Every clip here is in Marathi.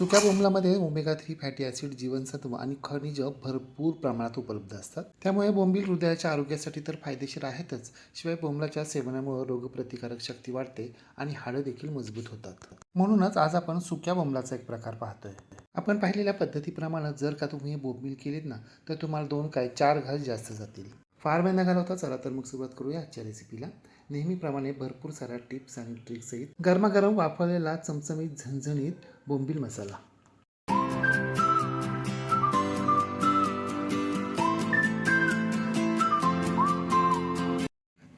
सुक्या बोंबलामध्ये ओमेगा थ्री फॅटी ॲसिड जीवनसत्व आणि खनिज भरपूर प्रमाणात उपलब्ध असतात. त्यामुळे बोंबील हृदयाच्या आरोग्यासाठी तर फायदेशीर आहेतच. शिवाय बोंबलाच्या सेवनामुळे रोगप्रतिकारक शक्ती वाढते आणि हाडं देखील मजबूत होतात. म्हणूनच आज आपण सुक्या बोंबलाचा एक प्रकार पाहतोय. आपण पाहिलेल्या पद्धतीप्रमाणे जर का तुम्ही बोंबील केलीत ना तर तुम्हाला दोन काय चार घास जास्त जातील. फार वेळ न घालवता चला तर मग सुरुवात करूया आजच्या रेसिपीला. नेहमीप्रमाणे भरपूर साऱ्या टिप्स आणि ट्रिक्ससहित गरमागरम वापरलेला चमचमीत झणझणीत बोंबील मसाला.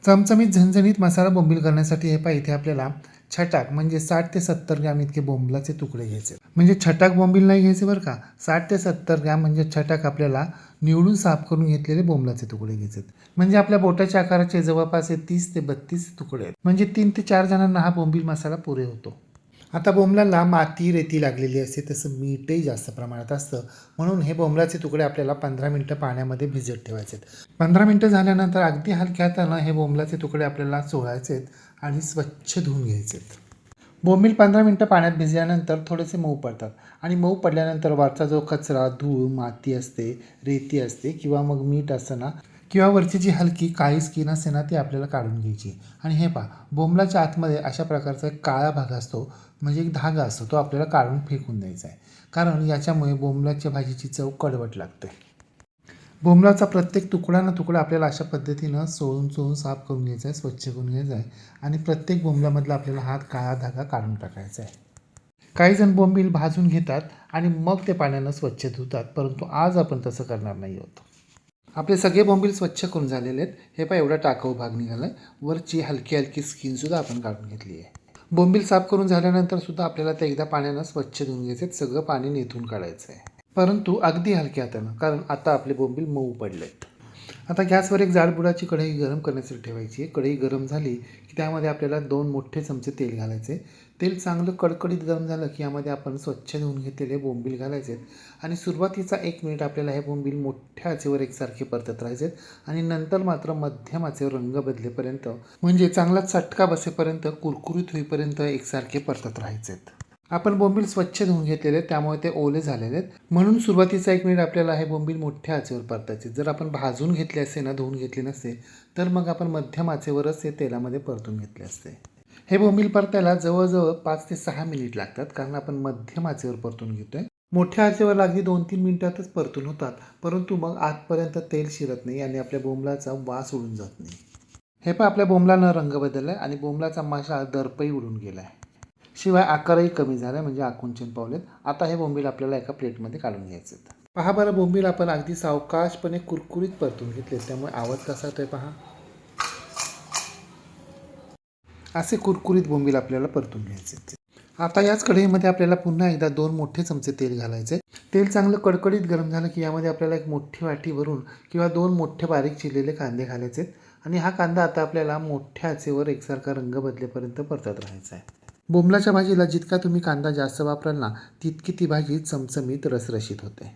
चमचमीत झणझणीत मसाला बोंबील करण्यासाठी हे पाहिजे इथे आपल्याला छटाक म्हणजे साठ ते सत्तर ग्रॅम इतके बोंबलाचे तुकडे घ्यायचे. म्हणजे छटाक बोंबील नाही घ्यायचे बरं का? साठ ते सत्तर ग्रॅम म्हणजे छटाक आपल्याला निवडून साफ करून घेतलेले बोंबलाचे तुकडे घ्यायचे म्हणजे आपल्या बोटाच्या आकाराचे जवळपास हे तीस ते बत्तीस तुकडे आहेत. म्हणजे तीन ते चार जणांना हा बोंबील मसाला पुरे होतो. आता बोंबलांना माती रेती लागलेली असते तसं मीठही जास्त प्रमाणात असतं. म्हणून हे बोंबलाचे तुकडे आपल्याला पंधरा मिनटं पाण्यामध्ये भिजत ठेवायचे आहेत पंधरा मिनटं झाल्यानंतर अगदी हलक्या हातानं हे बोंबलाचे तुकडे आपल्याला चोळायचे आहेत आणि स्वच्छ धुवून घ्यायचे आहेत बोंबील पंधरा मिनटं पाण्यात भिजल्यानंतर थोडेसे मऊ पडतात आणि मऊ पडल्यानंतर वरचा जो कचरा धूळ माती असते रेती असते किंवा मग मीठ असतं ना किंवा वरची जी हलकी काळी स्किन असते ना ती आपल्याला काढून घ्यायची. आणि हे पहा बोंबलाच्या आतमध्ये अशा प्रकारचा एक काळा भाग असतो म्हणजे एक धागा असतो तो आपल्याला काढून फेकून द्यायचा आहे. कारण याच्यामुळे बोंबलाच्या भाजीची चव कडवट लागते. बोंबलाचा प्रत्येक तुकडा ना तुकडा आपल्याला अशा पद्धतीनं सोळून सोळून साफ करून घ्यायचा आहे स्वच्छ करून घ्यायचा आहे आणि प्रत्येक बोंबलामधला आपल्याला हा काळा धागा काढून टाकायचा आहे. काही जण बोंबील भाजून घेतात आणि मग ते पाण्यानं स्वच्छ धुतात परंतु आज आपण तसं करणार नाही आहोत. आपले सगळे बोंबील स्वच्छ करून झालेले आहेत. हे पहा एवढा टाकाऊ भाग निघाला आहे वरची हलकी हलकी स्किनसुद्धा आपण काढून घेतली आहे. बोंबील साफ करून झाल्यानंतर सुद्धा आपल्याला ते एकदा पाण्यानं स्वच्छ धुवून घ्यायचे. सगळं पाणी नेथून काढायचं आहे परंतु अगदी हलक्या हातानं कारण आता आपले बोंबील मऊ पडलेत. आता गॅसवर एक जाडबुडाची कढई गरम करण्यासाठी ठेवायची आहे. कढई गरम झाली की त्यामध्ये आपल्याला दोन मोठे चमचे तेल घालायचे. तेल चांगलं कडकडीत गरम झालं की यामध्ये आपण स्वच्छ धुवून घेतलेले बोंबील घालायचे आहेत आणि सुरुवातीचा एक मिनिट आपल्याला हे बोंबील मोठ्या आचेवर एकसारखे परतत राहायचे आणि नंतर मात्र मध्यम आचेवर रंग बदलेपर्यंत म्हणजे चांगला चटका बसेपर्यंत कुरकुरीत होईपर्यंत एकसारखे परतत राहायचे आपण बोंबील स्वच्छ धुवून घेतलेले आहेत, त्यामुळे ते ओले झालेले आहेत. म्हणून सुरुवातीचा एक मिनिट आपल्याला हे बोंबील मोठ्या आचेवर परतायचे जर आपण भाजून घेतले असते ना धुवून घेतले नसते तर मग आपण मध्यम आचेवरच हे तेलामध्ये परतून घेतले असते. हे बोंबील परतायला जवळजवळ पाच ते सहा मिनिट लागतात कारण आपण मध्यम आचेवर परतून घेतो आहे मोठ्या आचेवर अगदी दोन तीन मिनिटातच परतून होतात परंतु मग आतपर्यंत तेल शिरत नाही आणि आपल्या बोंबलाचा वास उडून जात नाही. हे पण आपल्या बोंबलानं रंग बदलला आणि बोंबलाचा माशा दर्पही उडून गेला आहे शिवाय आकारही कमी झाला म्हणजे आकुंचन पावलेत. आता हे बोंबील आपल्याला एका प्लेटमध्ये काढून घ्यायचे पहा बरं बोंबील आपण अगदी सावकाशपणे कुरकुरीत परतून घेतले त्यामुळे आवाज कसा येतोय पहा. असे कुरकुरीत बोंबील आपल्याला परतून घ्यायचे आता याच कढईमध्ये आपल्याला पुन्हा एकदा दोन मोठे चमचे तेल घालायचे. तेल चांगलं कडकडीत गरम झालं की यामध्ये आपल्याला एक मोठी वाटी भरून किंवा दोन मोठे बारीक चिरलेले कांदे घालायचे आणि हा कांदा आता आपल्याला मोठ्या आचेवर एकसारखा रंग बदलेपर्यंत परतत राहायचा आहे. बोंबलाच्या भाजीला जितका तुम्ही कांदा जास्त वापराल ना तितकी ती भाजी चमचमीत रसरशीत होते.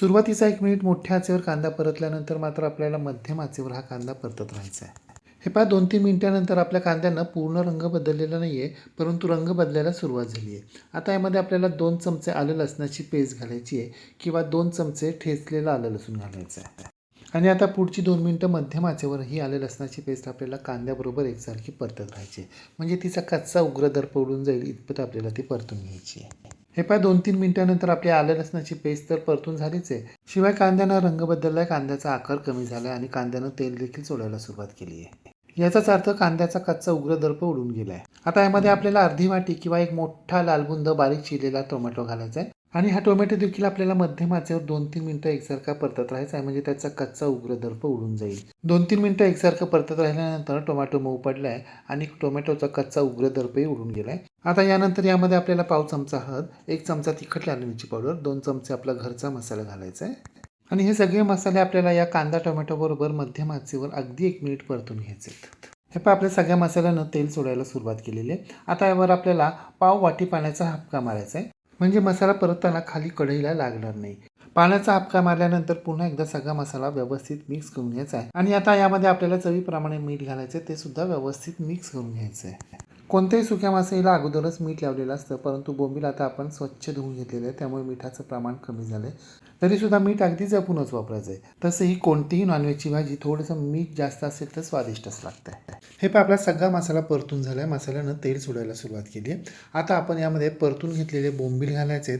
सुरुवातीचा एक मिनिट मोठ्या आचेवर कांदा परतल्यानंतर मात्र आपल्याला मध्यम आचेवर हा कांदा परतत राहायचा आहे. हे पहा दोन तीन मिनटानंतर आपल्या कांद्यानं पूर्ण रंग बदललेला नाही आहे परंतु रंग बदलायला सुरुवात झाली आहे आता यामध्ये आपल्याला दोन चमचे आलं लसणाची पेस्ट घालायची आहे किंवा दोन चमचे ठेचलेलं आलं लसूण घालायचं आहे. आणि आता पुढची दोन मिनटं मध्यम आचेवर ही आलं लसणाची पेस्ट आपल्याला कांद्याबरोबर एकसारखी परतत राहायची म्हणजे तिचा कच्चा उग्र दर पडून जाईल इतपत आपल्याला ती परतून घ्यायची आहे. हे पाय दोन तीन मिनिटानंतर आपली आलं लसणाची पेस्ट तर परतून झालीच आहे. शिवाय कांद्यानं रंग बदलला आहे कांद्याचा आकार कमी झाला आहे आणि कांद्यानं तेल देखील सोडायला सुरुवात केली आहे. याचाच अर्थ कांद्याचा कच्चा उग्र दर्प उडून गेला आहे आता यामध्ये आपल्याला अर्धी वाटी किंवा एक मोठा लालबुंद बारीक चिरलेला टोमॅटो घालायचा आहे. आणि हा टोमॅटो देखील आपल्याला मध्यम आचेवर दोन तीन मिनिटं एकसारखा परतत राहायचा आहे म्हणजे त्याचा कच्चा उग्र दर्प उडून जाईल. दोन तीन मिनिटं एकसारखं परतत राहिल्यानंतर टोमॅटो मऊ पडला आहे आणि टोमॅटोचा कच्चा उग्र दर्पही उडून गेला आहे आता यानंतर यामध्ये आपल्याला पाव चमचा हळद एक चमचा तिखट लाल मिरची पावडर दोन चमचे आपला घरचा मसाला घालायचा आहे. आणि हे सगळे मसाले आपल्याला या कांदा टोमॅटोबरोबर मध्यम आचेवर अगदी एक मिनिट परतून घ्यायचे आहेत. हे पण आपल्या सगळ्या मसाल्यानं तेल सोडायला सुरुवात केलेली आहे. आता यावर आपल्याला पाव वाटी पाण्याचा हापका मारायचा आहे. म्हणजे मसाला परतताना खाली कढईला लागणार नाही. पाण्याचा हापका मारल्यानंतर पुन्हा एकदा सगळा मसाला व्यवस्थित मिक्स करून घ्यायचा आहे. आणि आता यामध्ये आपल्याला चवीप्रमाणे मीठ घालायचं आहे ते सुद्धा व्यवस्थित मिक्स करून घ्यायचं आहे. कोणत्याही सुक्या मासळीला अगोदरच मीठ लावलेलं असतं परंतु बोंबील आता आपण स्वच्छ धुवून घेतलेलं आहे त्यामुळे मिठाचं प्रमाण कमी झालं आहे तरीसुद्धा मीठ अगदी जपूनच वापरायचं आहे तसंही कोणतीही नॉनव्हेजची भाजी थोडंसं मीठ जास्त असेल तर स्वादिष्टच लागतं हे पण आपला सगळा मसाला परतून झाला आहे मसाल्यानं तेल सोडायला सुरुवात केली आहे आता आपण यामध्ये परतून घेतलेले बोंबील घालायचे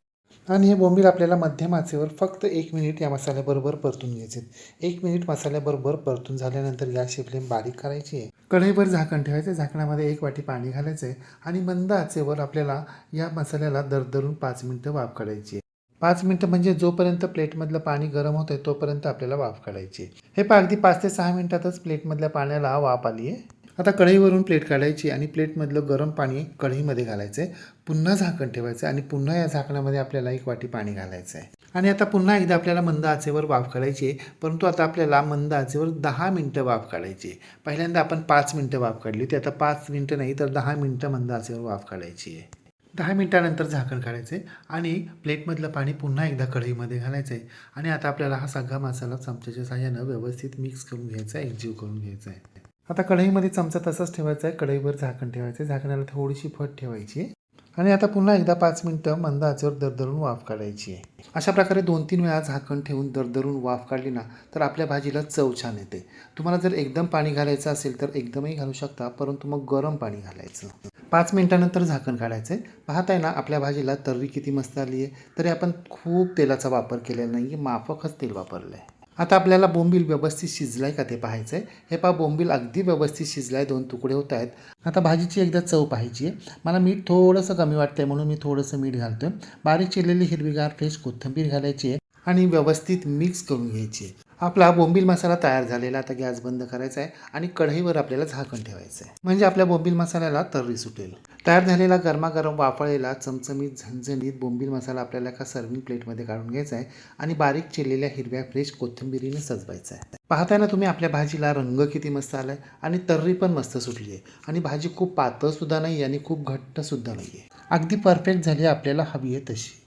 आणि हे बोंबील आपल्याला मध्यम आचेवर फक्त एक मिनिट या मसाल्याबरोबर परतून घ्यायचे एक मिनिट मसाल्याबरोबर परतून झाल्यानंतर गॅसची फ्लेम बारीक करायची आहे. कढईवर झाकण ठेवायचं. झाकणामध्ये एक वाटी पाणी घालायचं आहे आणि मंद आचेवर आपल्याला या मसाल्याला दरदरून पाच मिनटं वाफ काढायची आहे. पाच मिनटं म्हणजे जोपर्यंत प्लेटमधलं पाणी गरम होतं आहे तोपर्यंत आपल्याला वाफ काढायची आहे. हे पहा अगदी पाच ते सहा मिनटातच प्लेटमधल्या पाण्याला वाफ आली आहे. आता कढईवरून प्लेट काढायची आणि प्लेटमधलं गरम पाणी कढईमध्ये घालायचं आहे पुन्हा झाकण ठेवायचं आणि पुन्हा या झाकणामध्ये आपल्याला एक वाटी पाणी घालायचं आहे आणि आता पुन्हा एकदा आपल्याला मंद आचेवर वाफ काढायची आहे. परंतु आता आपल्याला मंद आचेवर दहा मिनटं वाफ काढायची आहे. पहिल्यांदा आपण पाच मिनटं वाफ काढली होती. आता पाच मिनटं नाही तर दहा मिनटं मंद आचेवर वाफ काढायची आहे. दहा मिनटानंतर झाकण काढायचं आहे आणि प्लेटमधलं पाणी पुन्हा एकदा कढईमध्ये घालायचं आहे आणि आता आपल्याला हा सगळा मसाला चमच्याच्या साह्यानं व्यवस्थित मिक्स करून घ्यायचा आहे एकजीव करून घ्यायचा आहे. आता कढईमध्ये चमचा तसाच ठेवायचा आहे. कढईवर झाकण ठेवायचं आहे. झाकणाला थोडीशी फट ठेवायची आहे. आणि आता पुन्हा एकदा पाच मिनटं मंद आचेवर दरदरून वाफ काढायची आहे. अशा प्रकारे दोन तीन वेळा झाकण ठेवून दरदरून वाफ काढली ना तर आपल्या भाजीला चव छान येते. तुम्हाला जर एकदम पाणी घालायचं असेल तर एकदमही घालू शकता परंतु मग गरम पाणी घालायचं. पाच मिनटानंतर झाकण काढायचं आहे. पाहताय ना आपल्या भाजीला तर्री किती मस्त आली आहे. तरी आपण खूप तेलाचा वापर केलेला नाही आहे माफकच तेल वापरलं आहे आता आपल्याला बोंबील व्यवस्थित शिजलाय आहे का ते पाहायचं आहे हे पहा बोंबील अगदी व्यवस्थित शिजलाय आहे दोन तुकडे होत आहेत. आता भाजीची एकदा चव पाहायची आहे. मला मीठ थोडंसं कमी वाटतंय म्हणून मी थोडंसं मीठ घालतोय. बारीक चिरलेली हिरवीगार फ्रेश कोथिंबीर घालायची आहे आणि व्यवस्थित मिक्स करून घ्यायची आहे. आपला बोंबील मसाला तयार झालेला आता गॅस बंद करायचा आहे आणि कढईवर आपल्याला झाकण ठेवायचं आहे. म्हणजे आपल्या बोंबील मसाल्याला तर्री सुटेल. तयार झालेला गरमागरम वाफळलेला चमचमीत झणझणीत बोंबील मसाला आपल्याला एका सर्विंग प्लेटमध्ये काढून घ्यायचा आहे आणि बारीक चिरलेल्या हिरव्या फ्रेश कोथिंबिरीने सजवायचा आहे. पाहताय ना तुम्ही आपल्या भाजीला रंग किती मस्त आला आहे आणि तर्री पण मस्त सुटली आहे आणि भाजी खूप पातळसुद्धा नाही आणि खूप घट्टसुद्धा नाही आहे अगदी परफेक्ट झाली आहे आपल्याला हवी आहे तशी.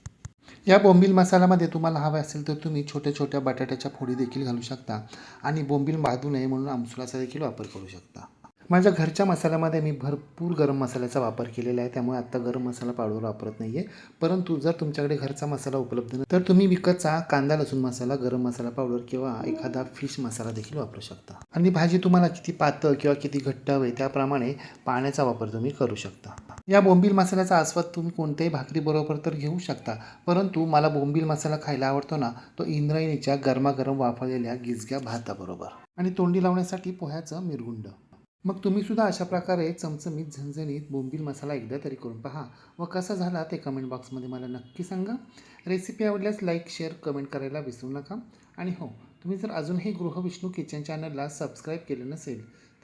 या बोंबील मसाल्यामध्ये तुम्हाला हवा असेल तर तुम्ही छोट्या छोट्या बटाट्याच्या फोडी देखील घालू शकता आणि बोंबील बाधू नये म्हणून आमसुलाचा देखील वापर करू शकता. माझ्या घरच्या मसाल्यामध्ये मी भरपूर गरम मसाल्याचा वापर केलेला आहे त्यामुळे आत्ता गरम मसाला पावडर वापरत नाही आहे परंतु जर तुमच्याकडे घरचा मसाला उपलब्ध नसेल तर तुम्ही विकतचा कांदा लसूण मसाला गरम मसाला पावडर किंवा एखादा फिश मसाला देखील वापरू शकता. आणि भाजी तुम्हाला किती पातळ किंवा किती घट्ट हवे त्याप्रमाणे पाण्याचा वापर तुम्ही करू शकता. या बोंबील मसाल्याचा आस्वाद तुम्ही कोणत्याही भाकरीबरोबर तर घेऊ शकता परंतु मला बोंबील मसाला खायला आवडतो ना तो इंद्रायणीच्या गरमागरम वाफळलेल्या गिजग्या भाताबरोबर. आणि तोंडी लावण्यासाठी पोह्याचं मिरगुंड. मग तुम्ही सुद्धा अशा प्रकारे चमचमीत झणझणीत बोंबील मसाला एकदा तरी करून पहा. व कसा झाला ते कमेंट बॉक्समध्ये मला नक्की सांगा. रेसिपी आवडल्यास लाईक शेअर कमेंट करायला विसरू नका. आणि हो तुम्ही जर अजूनही गृहविष्णू किचन चॅनलला सबस्क्राईब केलं नसेल